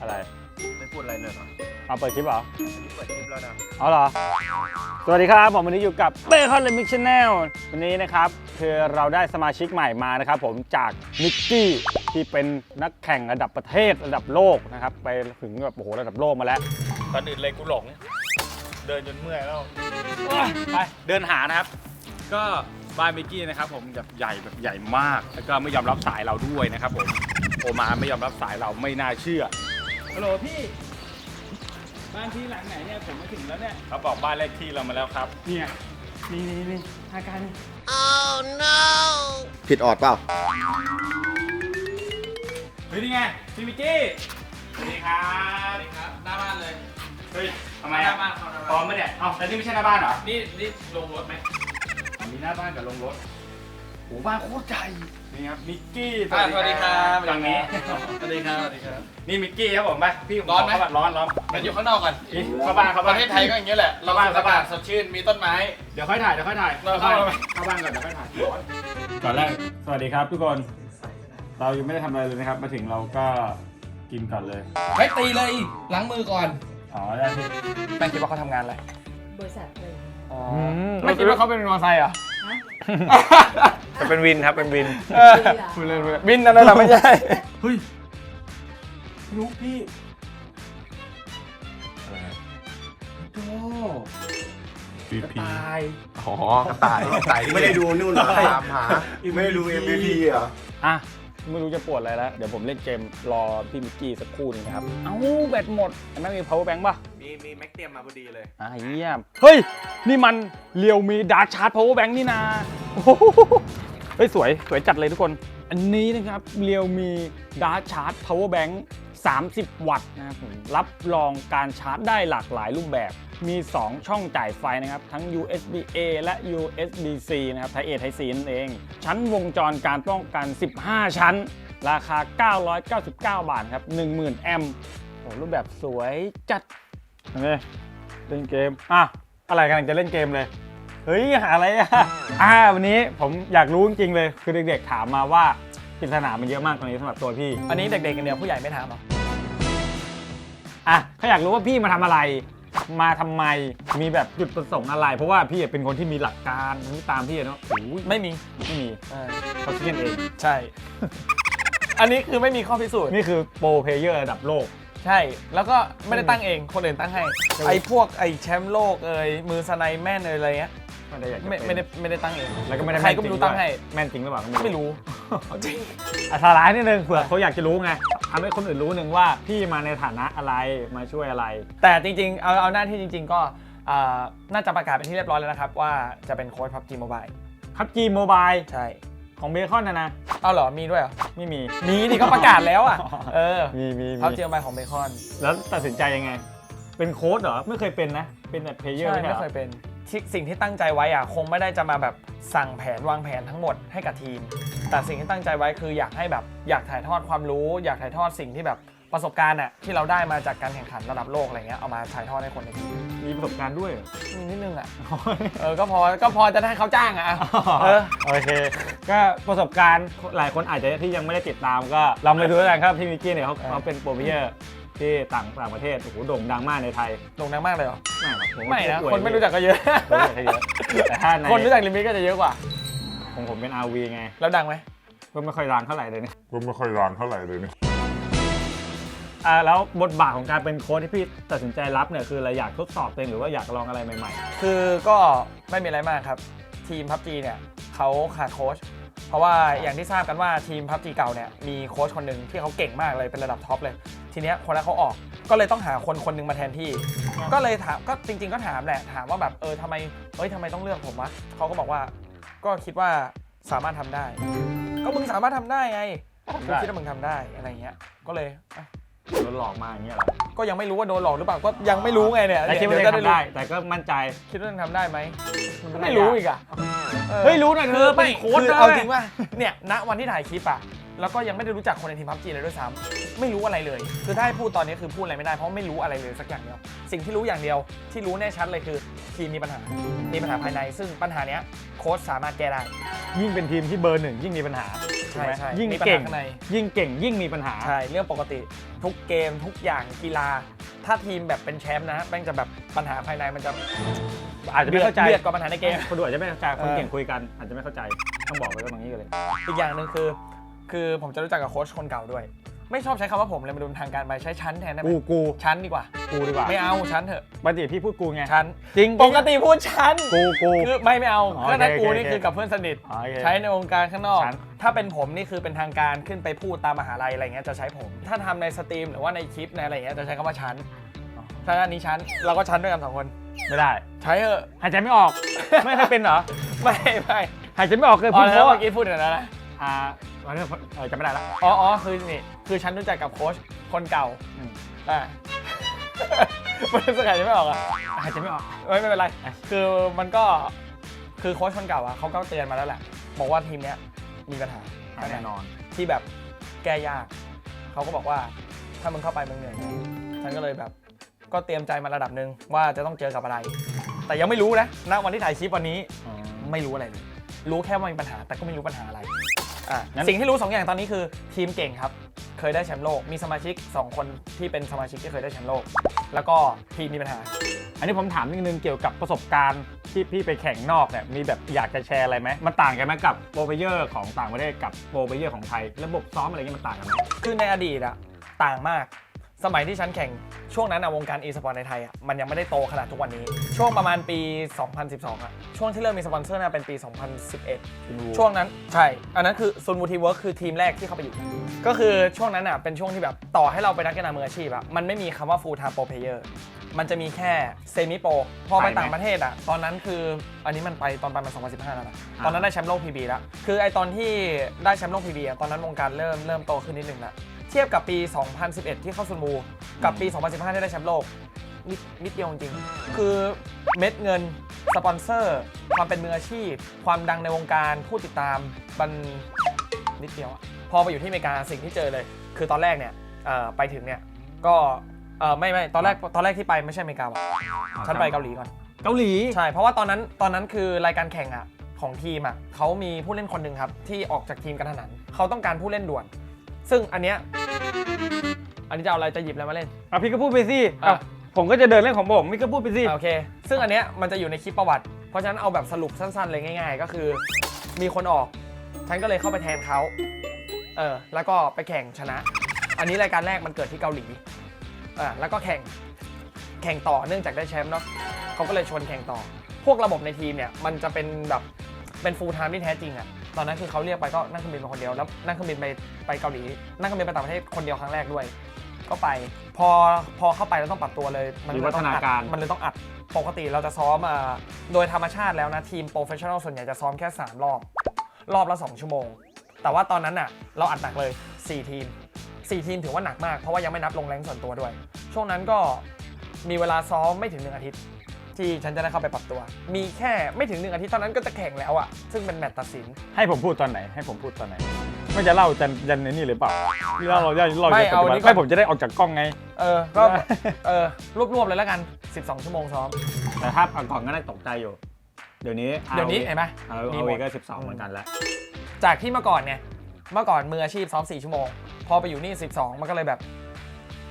อะไรไม่พูดอะไรเลยเหรอเอาเปิดคลิปเหรอ อันนี้เปิดคลิปแล้วนะ เอาเหรอ สวัสดีครับ ผมวันนี้อยู่กับเบคอนเลมิกชแนลวันนี้นะครับ คือเราได้สมาชิกใหม่มานะครับผมจากนิกกี้ที่เป็นนักแข่งระดับประเทศระดับโลกนะครับ ไปถึงแบบโอ้โหระดับโลกมาแล้ว ตอนอื่นเลยกูหลง เดินจนเมื่อยแล้ว ไปเดินหานะครับ ก็บ้านมิกกี้นะครับผมแบบใหญ่แบบใหญ่มาก แล้วก็ไม่ยอมรับสายเราด้วยนะครับผมโอมาไม่ยอมรับสายเราไม่น่าเชื่อ ฮัลโหลพี่ บ้านที่หลังไหนเนี่ยผมมาถึงแล้วเนี่ยเขาบอกบ้านเลขที่เรามาแล้วครับ เนี่ยนี่นี่นี่อาการผิดออดเปล่าเฮ้ยนี่ไงพี่มิกกี้สวัสดีครับสวัสดีครับหน้าบ้านเลย เฮ้ยทำไมอะพร้อมไหมเนี่ยเอ้าแต่นี่ไม่ใช่หน้าบ้านเหรอ นี่นี่ลงรถไหมอ๋อมีหน้าบ้านกับลงรถ โหบ้านโคตรใหญ่นี่ครับมิกกี้อ่าสวัสดีครับหลังนี้ สวัสดีครับ สวัสดีครับ นี่มิกกี้ครับผมไปพี่ผมร้อนไหมเข้าบ้าร้อนร้อนมันอยู่ข้างนอกก่อนนี่เข้าบ้านเข้าปบ้าน ระเทศไทยก็อย่างเงี้ยแหละ เราเข้าบ้านสบายสดชื่น มีต้นไม้ เดี๋ยวค่อยถ่ายเดี๋ยวค่อยถ่ายเราเข้าเข้าบ้าน เข้าบ้านก่อนเดี๋ยวค่อยถ่ายร้อนก่อนแรกสวัสดีครับทุกคน เรายังไม่ได้ทำอะไรเลยนะครับ มาถึงเราก็กินก่อนเลยไม่ตีเลยล้างมือก่อน อ๋อได้ที่แม่คิดว่าเขาทำงานอะไร บริษัทเลย ไม่คิดว่าเขาเป็นมอไซค์เหรอจะ เป็นวินครับเป็นวิน พูดเล่นพูดเล่นวินนั่นแหละไม่ใช่ เฮ้ยลูกพี่โอ้ปีพีตาย อ๋อกระต่ายกระต่ายไม่ได้ดูนู่นเหรอตามหา ไม่ได้ดู MVP เหรอ อะ ไม่รู้จะปวดอะไรแล้ว เดี๋ยวผมเล่นเกมรอพี่มิกกี้สักครู่หนึงนะครับ เอ้าแบตหมดไอ้แม่งมี power bank ป่ะมีมีแม็กเตียมมาพอดีเลย อะเยี่ยม เฮ้ย นี่มันเรียวมีดาร์ชาร์จ power bank นี่นาโอ้โหเฮ้ย สวย สวยจัดเลยทุกคน อันนี้นะครับเรียวมีดาร์ชาร์จ power bank 30 วัตต์นะครับรับรองการชาร์จได้หลากหลายรูปแบบ มี 2 ช่องจ่ายไฟนะครับ ทั้ง USB A และ USB C นะครับ Type A Type C นั่นเอง ชั้นวงจรการป้องกัน 15 ชั้น ราคา 999 บาทครับ 10,000 แอมป์โอ้รูปแบบสวยจัดโอเคเล่นเกม อะ อะไรกำลังจะเล่นเกมเลย เฮ้ย หาอะไรอะ อ่า วันนี้ผมอยากรู้จริงๆเลย คือเด็กๆถามมาว่าปริศนามันเยอะมากตรงนี้สำหรับตัวพี่ อันนี้เด็กๆกันเดียวผู้ใหญ่ไม่ถามหรอ อะเขาอยากรู้ว่าพี่มาทำอะไร มาทำไมมีแบบจุดประสงค์อะไร เพราะว่าพี่เป็นคนที่มีหลักการที่ตามพี่อะเนาะโอ้ยไม่มีไม่มีเออเขาคิดกันเองใช่ อันนี้คือไม่มีข้อพิสูจน์นี่คือโปรเพลเยอร์ระดับโลก ใช่ แล้วก็ไม่ได้ตั้งเองคนอื่นตั้งให้ ไอ้พวกไอ้แชมป์โลกเอ่ยมือสไนแม่นเอ่ยอะไรเงี้ยไม่ได้อยากจะไม่เป็นไม่ได้ไม่ได้ตั้งเองแล้วก็ไม่ได้ใครก็ไม่รู้แจตั้งให้ด้วยแม่นจริงหรือเปล่าก็ไม่รู้จริงอะสาระนิดนึงเผื่อเขาอยากจะรู้ไง ทำให้คนอื่นรู้หนึ่งว่าพี่มาในฐานะอะไรมาช่วยอะไร แต่จริงๆ เอาเอาหน้าที่จริง ๆ ก็อ่าน่าจะประกาศเป็นที่เรียบร้อยแล้วนะครับ ว่าจะเป็นโค้ชพับจีโมบายพับจีโมบายใช่ของเบคอนนะนะเอาเหรอมีด้วยเหรอไม่มี มีดิก็ประกาศแล้วอะเออมีมีพับมีจีโมบายของเบคอน แล้วตัดสินใจยังไง เป็นโค้ดเหรอ ไม่เคยเป็นนะ เป็นแต่เพลเยอร์ใช่ไม่ไม่ใช่เคเหรยอเป็น ที่สิ่งที่ตั้งใจไว้อะคงไม่ได้จะมาแบบสั่งแผนวางแผนทั้งหมดให้กับทีม แต่สิ่งที่ตั้งใจไว้คืออยากให้แบบอยากถ่ายทอดความรู้ อยากถ่ายทอดสิ่งที่แบบประสบการณ์อะที่เราได้มาจากการแข่งขันระดับโลกอะไรเงี้ยเอามาถ่ายทอดให้คนในทีมมีประสบการณ์ด้วยเหรอมีนิดนึงอะเออก็พอก็พอจะได้เขาจ้างอะเออโอเค ก็ประสบการณ์หลายคนอาจจะที่ยังไม่ได้ติดตามก็ลองไปดูแล้วกันครับพี่มิกกี้เนี่ยเขาเออเขาเป็นโปรเพลเยอร์ ที่ต่างต่างประเทศโอ้โหโด่งดังมากในไทยโด่งดังมากเลยเหรอ ไม่หรอกผไม่นะ อวยคนไม่รู้จักก็เยอะรู้จักแค่เยอะแต่ถ้าในคนรู้จักลิมิตก็จะเยอะกว่า ของผมเป็น RV ไง แล้วดังไหมก็ไม่ค่อยดังเท่าไหร่เลยเนี่ยก็ไม่ค่อยร้านเท่าไหร่เลยเนี่ยอ่าแล้วบทบาทของการเป็นโค้ชที่พี่ตัดสินใจรับเนี่ยคืออะไรอยากทดสอบตัวเองหรือว่าอยากลองอะไรใหม่คือก็ไม่มีอะไรมากครับ ทีมพับจีเนี่ยเขาขาดโค้ชเพราะว่าอย่างที่ทราบกันว่าทีมพับจีเก่าเนี่ยมีโค้ชคนหนึ่งที่เขาเก่งมากเลยเป็นระดับท็อปเลย ทีเนี้ยคนนั้นเขาออก ก็เลยต้องหาคนคนหนึ่งมาแทนที่ ก็เลยถามก็จริง ๆ ก็ถามแหละถามว่าแบบเออทำไมเฮ้ยทำไมต้องเลือกผมวะเขาก็บอกว่า ก็คิดว่าสามารถทำได้ ก็มึงสามารถทำได้ไงกูคิดว่ามึงทำได้อะไรเงี้ย ก็เลยอะๆโดนหลอกมาอย่างเงี้ยเหรอก็ยังไม่รู้ว่าโดนหลอกหรือเปล่าก็ยังไม่รู้ไงเนี่ยแต่คิดว่าเดี๋ยวจะก็ทำได้รู้แต่ก็มั่นใจ คิดว่าทำได้ไหมมันก็ไม่รู้อีกอะออ เฮ้ยรู้หน่อยเธคืออเป็ไม่นโค้ชคือนะเอาเว้ยจริงว่าเนี่ยณวันที่ถ่ายคลิปอะ แล้วก็ยังไม่ได้รู้จักคนในทีมพับจีเลยด้วยซ้ำไม่รู้อะไรเลย คือถ้าให้พูดตอนนี้คือพูดอะไรไม่ได้เพราะไม่รู้อะไรเลยสักอย่างเดียว สิ่งที่รู้อย่างเดียวที่รู้แน่ชัดเลยคือทีมมีปัญหา มีปัญหาภายใน ซึ่งปัญหาเนี้ยโค้ชสามารถแก้ได้ ยิ่งเป็นทีมที่เบอร์หนึ่งยิ่งมีปัญหาใช่ใช่ยิ่งมีปัญหาเก่งข้างใน ยิ่งเก่งยิ่งมีปัญหา ใช่เรื่องปกติทุกเกมทุกอย่างกีฬา ถ้าทีมแบบเป็นแชมป์นะแม่งจะแบบปัญหาภายในมันจะอาจจะไม่เข้าใจเดือดกว่าปัญหาในเกม คนดูอาจจะไม่เข้าใจคนเออเก่งคุยกันอาจจะไม่เข้าใจต้องบอกไว้ตรงนี้เลย อีกอย่างหนึ่งคือ คือผมจะรู้จักกับโค้ชคนเก่าด้วย ไม่ชอบใช้คำว่าผมเลยมาดูทางการไปใช้ชั้นแทนได้ไหมกูกูชั้นดีกว่า กูดีกว่าไม่เอาชั้นเถอะปกติพี่พูดกูไงชั้นจริงปกติพูดชั้นกูกู คือไม่ไม่เอาอ๋อก็ถ้าโอเคกูโอเคนี่คือกับเพื่อนสนิทอ๋อโอเคใช้ในวงการข้างนอก ชั้น ถ้าเป็นผมนี่คือเป็นทางการขึ้นไปพูดตามมหาลัยอะไรเงี้ยจะใช้ผม ถ้าทำในสตรีมหรือว่าในคลิปในอะไรเงี้ยจะใช้คำว่าชั้นถ้าอันนี้ชั้นเราก็ชั้นด้วยกันสองคน ไม่ได้ ใช้เถอะ หายใจไม่ออก ไม่เคยเป็นเหรอไม่ไม่หายใจไม่ออกเคยอ๋พูอดแล้วเพราะเมื่อกี้พูดอย่างนั้นนะ อ่า วันนี้เออจำไม่ได้ละอ๋ออ๋อคือนี่คือฉันรู้จักกับโค้ชคนเก่าอืม อ่า มันรู้สึกหายใจไม่ออกอะหายใจไม่ออก ไม่ไม่เป็นไร คือมันก็คือโค้ชคนเก่าอะเขาก็เตือนมาแล้วแหละ บอกว่าทีมเนี้ยมีปัญหาแน่นอน ที่แบบแก้ยาก เขาก็บอกว่าถ้ามึงเข้าไปมึงเหนื่อยแน่ฉันก็เลยแบบ ก็เตรียมใจมาระดับหนึ่งว่าจะต้องเจอกับอะไร แต่ยังไม่รู้นะณวันที่ถ่ายคลิปวันนี้ ไม่รู้อะไรเลยรู้แค่ว่ามีปัญหาแต่ก็ไม่รู้ปัญหาอะไร อะงั้นสิ่งที่รู้สองอย่างตอนนี้คือทีมเก่งครับ เคยได้แชมป์โลก มีสมาชิก 2 คนที่เป็นสมาชิกที่เคยได้แชมป์โลก แล้วก็ทีมมีปัญหา อันนี้ผมถามนิดนึงเกี่ยวกับประสบการณ์ที่พี่ไปแข่งนอกเนี่ยมีแบบอยากจะแชร์อะไรไหมมันต่างกันไหมกับโปรเบเยอร์ของต่างประเทศกับโปรเบเยอร์ของไทย ระบบซ้อมอะไรเงี้ยมันต่างกันไหมคือในอดีตอะต่างมาก สมัยที่ฉันแข่งช่วงนั้นอะวงการ e สปอร์ตในไทยอะมันยังไม่ได้โตขนาดทุกวันนี้ ช่วงประมาณปี 2012อะช่วงที่เริ่มมีสปอนเซอร์น่าเป็นปี 2011 ช่วงนั้นใช่ อันนั้นคือซุนวูทีเวิร์คคือทีมแรกที่เข้าไปอยู่ ก็คือช่วงนั้นอะเป็นช่วงที่แบบต่อให้เราเป็นนักกีฬามืออาชีพอะมันไม่มีคำว่า full time pro player มันจะมีแค่เซมิโปรพอไปไปไหมต่างประเทศอะตอนนั้นคืออันนี้มันไปตอนประมาณ2015 แล้วนะตอนนั้นได้แชมป์โลก PB แล้ว คือไอตอนที่ได้แชมป์โลก PB อะตอนนั้นวงการเริ่มเริ่มโตขึ้นนิดนึงแล้ว เทียบกับปี 2011 ที่เข้าซุนมูกับปี 2015 ที่ได้แชมป์โลกนิดนิดเดียวจริงๆคือเม็ดเงินสปอนเซอร์ ความเป็นมืออาชีพ ความดังในวงการผู้ติดตามมันนิดเดียวอะพอไปอยู่ที่อเมริกาสิ่งที่เจอเลย คือตอนแรกเนี่ยเอ่อไปถึงเนี่ยก็เออไม่ไม่ตอนแรกตอนแรกที่ไปไม่ใช่อเมริกาว่ะฉันไปเกาหลีก่อน เกาหลี ใช่ เพราะว่าตอนนั้นตอนนั้นคือรายการแข่งอะของทีมอะเขามีผู้เล่นคนหนึ่งครับ ที่ออกจากทีมกันทันหันเขาต้องการผู้เล่นด่วน ซึ่งอันเนี้ยอันนี้จะเอาอะไรจะหยิบอะไรมาเล่น อะพี่ก็พูดไปสิอะ อะผมก็จะเดินเรื่องของผมพี่ก็พูดไปสิ อะโอเค ซึ่งอันเนี้ยมันจะอยู่ในคลิปประวัติ เพราะฉะนั้นเอาแบบสรุปสั้นๆเลยง่าย ๆ ก็คือ มีคนออก ฉันก็เลยเข้าไปแทนเขา เออ แล้วก็ไปแข่งชนะ อันนี้รายการแรกมันเกิดที่เกาหลีอ่าแล้วก็แข่ง แข่งต่อเนื่องจากได้แชมป์เนาะเขาก็เลยชวนแข่งต่อ พวกระบบในทีมเนี่ย มันจะเป็นแบบ เป็นฟูลไทม์ที่แท้จริงอะ ตอนนั้นคือเขาเรียกไปก็นั่งเครื่องบินมาคนเดียวแล้วนั่งเครื่องบินไปไปเกาหลีนั่งเครื่องบินไปต่างประเทศคนเดียวครั้งแรกด้วย ก็ไป พอพอเข้าไปแล้วต้องปรับตัวเลยมีเลยวัต้ฒองนาอัดการ มันเลยต้องอัดปกติเราจะซ้อมอ่าโดยธรรมชาติแล้วนะทีมโปรเฟชชั่นอลส่วนใหญ่จะซ้อมแค่ 3 รอบ รอบละ 2 ชั่วโมง แต่ว่าตอนนั้นน่ะเราอัดหนักเลย 4 ทีม 4 ทีมถือว่าหนักมากเพราะว่ายังไม่นับลงแรงส่วนตัวด้วย ช่วงนั้นก็มีเวลาซ้อมไม่ถึง 1 อาทิตย์ ที่ฉันจะได้เข้าไปปรับตัว มีแค่ไม่ถึง1อาทิตย์เท่านั้นก็จะแข่งแล้วอะ ซึ่งเป็นแมตช์ตัดสิน ให้ผมพูดตอนไหน ให้ผมพูดตอนไหน ไม่จะเล่าจันจันในนี่หรือเปล่าเล่าเราจะเราไม่จะเอาปฏิบัตินี่ก่อน ไม่ผมจะได้ออกจากกล้องไง เออ ก็ เออ รวบๆเลยแล้วกัน 12 ชั่วโมงซ้อม แต่ถ้าเอาก่อนก็ได้ตกใจอยู่ เดี๋ยวนี้ เดี๋ยวนี้เห็นไหมเอามีเอาหมวีดก็สิบสองเหมือนกันแล้ว จากที่เมื่อก่อนเนี่ย เมื่อก่อนมืออาชีพซ้อม 4 ชั่วโมง พอไปอยู่นี่ 12 มันก็เลยแบบ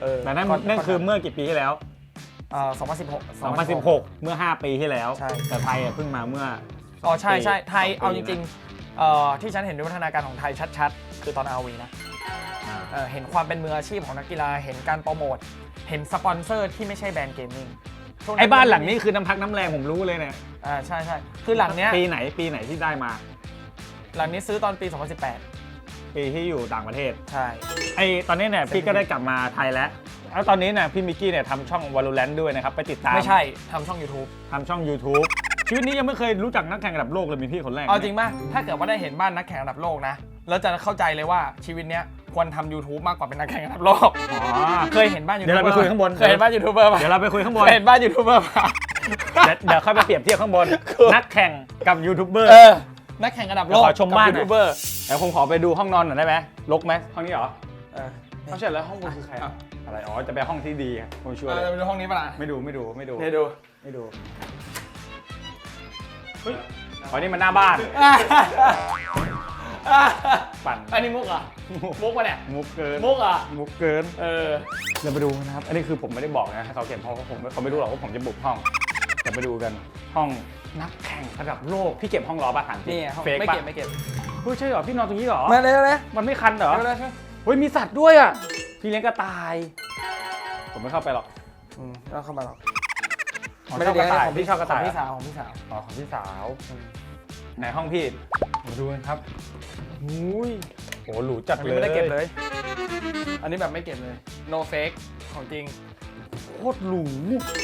เออแต่นั่นก็นั่นคือเมื่อกี่ปีที่แล้ว เอ่อ2016 2016 เมื่อ 5 ปีที่แล้ว ใช่ แต่ไทยอะเพิ่งมาเมื่ออ๋อใช่ใช่ปีไทยสองปีเอาจริงๆเอ่อที่ฉันเห็นวิวัฒนาการของไทยชัดๆ คือตอนอาวีนะอ่าเอ่อเห็นความเป็นมืออาชีพของนักกีฬาเห็นการโปรโมท เห็นสปอนเซอร์ที่ไม่ใช่แบรนด์เกมมิ่งช่วไอ้บ้านหลังนี้คือน้ำพักน้ำแรงผมรู้เลยเนี่ยอ่าใช่ใช่คือหลังเนี้ยปีไหนปีไหนที่ได้มา หลังนี้ซื้อตอนปี 2018 ปีที่อยู่ต่างประเทศ ใช่ ไอ้ตอนนี้เนี่ยพี่ก็ได้กลับมาไทยแล้ว แล้วตอนนี้เนี่ยพี่มิกกี้เนี่ยทำช่อง Valorant ด้วยนะครับ ไปติดตามไม่ใช่ทำช่อง YouTube ทำช่อง YouTube ชีวิตนี้ยังไม่เคยรู้จักนักแข่งระดับโลกเลยมีพี่คนแรกเอาจริงป่ะถ้าเกิดว่าได้เห็นบ้านนักแข่งระดับโลกนะแล้วจะเข้าใจเลยว่าชีวิตเนี้ยควรทำ YouTube มากกว่าเป็นนักแข่งระดับโลก อ๋อ เคยเห็นบ้านยูทูบเดี๋ยวเราไปคุยข้างบน เคยเห็นบ้านยูทูบเบอร์ป่ะเดี๋ยวเราไปคุยข้างบนเคยเห็นบ้านยูทูบเบอร์ป่ะเดี๋ยวเดี๋ยวค่อยไปเปรียบเทียบข้างบนนักแข่งกับยูทูบเบอร์ เออ นักแข่งระดับโลกขอชมบ้านหน่อย ยูทูบเบอร์ เดี๋ยวผมขอไปดูห้องนอนหน่อยได้ไหมลกไหมห้องนี้เหรอเออไม่ใช่แล้วห้องบนคือใครอะ อะไรอ๋อจะไปห้องที่ดีครับผมชัวร์เอเลอยไปดูห้องนี้ป่ะล่ะไม่ดูไม่ดูไม่ดูเดี๋ยวดูไม่ดูเฮ้ยอ๋อนี่มันหน้าบ้าน ปั่นอันนี้มุกเหรอะมุกปะเนี่ยมุกเกินมุกเหรอะมุกเกินเออเราไปดูนะครับอันนี้คือผมไม่ได้บอกนะให้เขาเก็บห้องเพราะผมเขาไม่รู้หรอกว่าผมจะบุกห้องเดี๋ยวไปดูกันห้องนักแข่งระดับโลกพี่เก็บห้องรอป่ะหันนี่ห้องเฟกไม่ป่ะเก็บไม่เก็บเฮ้ยใช่เหรอพี่นอนตรงนี้เหรอมาเลยเลยมันไม่คันเหรอเลยเลยเฮ้ยมีสัตว์ด้วยอะ พี่เลี้ยงกระต่าย ผมไม่เข้าไปหรอก อืมแล้วเข้ามาหรอกอ๋อชอบกระต่ายพี่ชอบกระต่าย ของพี่เหรอสาวของพี่สาวอ๋อของพี่สาวไหนห้องพี่มาดูกันครับอุ้ยโหหรูจัดอันเลนี้ยไม่ได้เก็บเลย อันนี้แบบไม่เก็บเลย no fake ของจริง โคตรหรู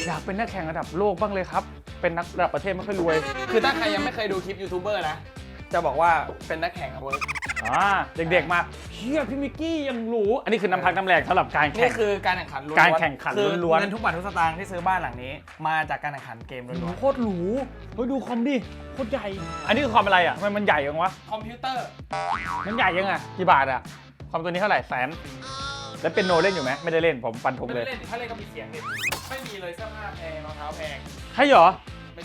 อยากเป็นนักแข่งระดับโลกบ้างเลยครับ เป็นนักระดับประเทศไม่ค่อยรวย คือถ้าใครยังไม่เคยดูคลิปยูทูบเบอร์นะ จะบอกว่าเป็นนักแข่งอะเวิร์ก อ่าเด็กๆมาเฮียพี่มิกกี้ยังหรูอันนี้คือน้ำพักน้ำแรงสำหรับการแข่นี่ง คือการแข่งขันล้วนๆการแข่งขันคือล้วนๆ เงินทุกบาททุกสตางค์ที่ซื้อบ้านหลังนี้ มาจากการแข่งขันเกมล้วนโคตรหรูเฮ้ยดูคอมดิโคตรใหญ่ อันนี้คือคอมอะไรอะทำไมมันใหญ่ยังวะๆคอมพิวเตอร์มันใหญ่ยังอะกี่บาทอะคอมตัวนี้เท่าไหร่แสนแล้วเป็นโนเล่นอยู่ไหมไม่ได้เล่นผมปันธงไม่เลได้ยเล่นถ้าเล่นก็มีเสียงดิไม่มีเลยเสื้อผ้าแพงรองเท้าแพงให้เหรอ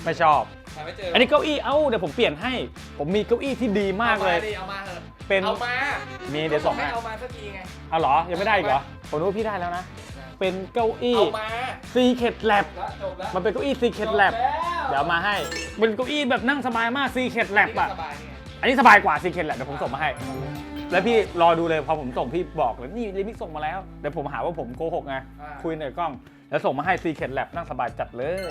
ไม่ชอบ หาไม่เจออันนี้เก้าอี้เอ้าเดี๋ยวผมเปลี่ยนให้ ผมมีเก้าอี้ที่ดีมากเลยอดิเอามาเถอะ เป็นเอามามีเดี๋ยวส่งให้ให้เอามาสักทีไง เอาเหรอ ยังไม่ได้อีกเหรอ ผมรู้ว่าพี่ได้แล้วนะ เป็นเก้าอี้ เอามา Secret Lab แล้วจบแล้วมันเป็นเก้าอี้ Secret จบ Lab แล้วเดี๋ยวเอามาให้เป็นเก้าอี้แบบนั่งสบายมาก Secret Lab อะ สบายนี่ไงอันนี้สบายกว่า Secret Lab เดี๋ยวผมส่งมาให้ แล้วพี่รอดูเลยพอผมส่งพี่บอกเลยนี่ลิมิกส่งมาแล้วเดี๋ยวผมหาว่าผมโกหกไง อ่าคุยในกล้อง แล้วส่งมาให้ Secret Lab นั่งสบายจัดเลย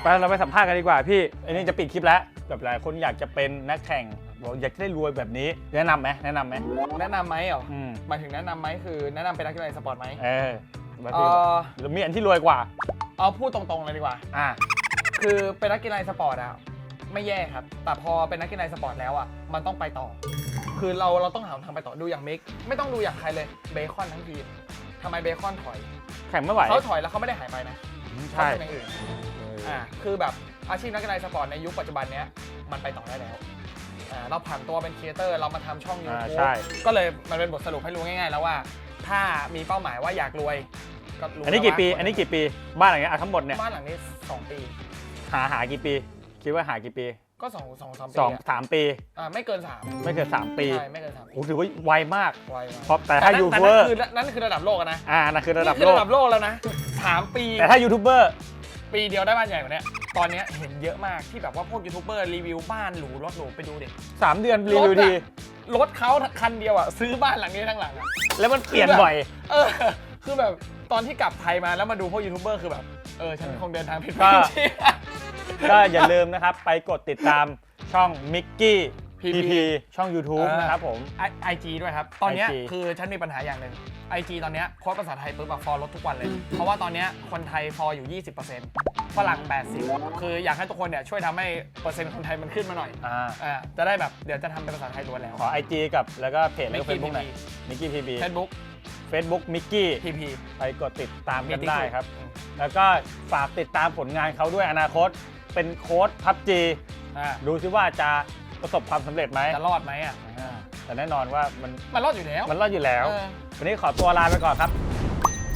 ไปเราไปสัมภาษณ์กันดีกว่าพี่ อันนี้จะปิดคลิปแล้วแบบหลายคนอยากจะเป็นนักแข่ง บอกอยากจะได้รวยแบบนี้ แนะนำไหมแนะนำไหมแนะนำไหมเหรออืมหมายถึงแนะนำไหมคือแนะนำเป็นนักกีฬาอีสปอร์ตไหมเออแบบเอพี่บอกอหรือมีอันที่รวยกว่า เอาพูดตรงๆเลยดีกว่า อ่าคือเป็นนักกีฬาอีสปอร์ตอะไม่แย่ครับ แต่พอเป็นนักกีฬาอีสปอร์ตแล้วอะมันต้องไปต่อ คือเราเราต้องหาทางไปต่อดูอย่างมิก ไม่ต้องดูอย่างใครเลยเบคอนทั้งทีมทำไมเบคอนถอยแข่งไม่ไหวเขาถอยแล้วเขาไม่ได้หายไปนะใช่เขาเป็นอย่างอื่นอ่าคือแบบอาชีพนักกีฬาอีสปอร์ตในยุคปัจจุบันเนี้ยมันไปต่อได้แล้ว อ่าเราผ่านตัวเป็นครีเอเตอร์เรามาทำช่องยูอ่าทูบใช่ ก็เลยมันเป็นบทสรุปให้รู้ง่ายๆ แล้วว่า ถ้ามีเป้าหมายว่าอยากรวยก็รู้อันนี้กี่แล้วว่าปีอันนี้กี่ปี บ้านหลังเนี้ยอะทั้งหมดเนี่ย บ้านหลังนี้สองปี หาหากี่ปี คิดว่าหากี่ปีก็สองสองสามปีสองอะสามปี อ่าไม่เกินสามไม่เกินสามปี ใช่ไม่เกินสามปีโอ้ถือว่าไวมาก ไวมากเพราะแต่ถ้านั่นยูทูบแต่เบอนั่นร์คือนั่นคือระดับโลกอะนะอ่านั่นคือระดับนี่คือโลก ระดับโลกแล้วนะสามปี แต่ถ้ายูทูบเบอร์ ปีเดียวได้บ้านใหญ่กว่าเนี้ยตอนเนี้ยเห็นเยอะมากที่แบบว่าพวกยูทูบเบอร์รีวิวบ้านหรูรถหรูไปดูดิสามเดือนรีวิวที รถเขาคันเดียวอะซื้อบ้านหลังนี้ทั้งหลังอะแล้วมันเปลี่ยนบ่อย เออ คือแบบตอนที่กลับไทยมาแล้วมาดูพวกยูทูบเบอร์คือแบบเออฉันคงเดินทางผิดก็ที่ก็อย่าลืมนะครับ ไปกดติดตามช่องมิกกี้ PP พีพีช่อง YouTube เออ นะครับผม ไอจีด้วยครับ ตอนเนี้ย IG คือฉันมีปัญหาอย่างหนึ่งไอจีตอนเนี้ยโค้ดภาษาไทยปุ๊บแบบฟอลลดทุกวันเลย เพราะว่าตอนเนี้ยคนไทยฟอลอยู่ 20%ฝรั่ง 80 คืออยากให้ทุกคนเนี่ยช่วยทำให้เปอร์เซ็นต์คนไทยมันขึ้นมาหน่อยอ่า อ่าจะได้แบบเดี๋ยวจะทำเป็นภาษาไทยล้วนแล้ว ขอ IG กับแล้วก็เพจแล้วก็เฟ Mickey ซบุ๊กหน่อย PP มิกกี้พีพีเฟซบุ๊กเฟซบุ๊กมิกกี้พีพี ไปกดติดตามกันได้ครับแล้วก็ฝากติดตามผลงานเขาด้วยอนาคต เป็นโค้ดพับจีอ่า ดูซิว่าจะ ประสบความสำเร็จไหมจะรอดไหมอะอ่าแต่แน่นอนว่ามันมันรอดอยู่แล้ว มันรอดอยู่แล้ว เออ วันนี้ขอตัวลาไปก่อนครับ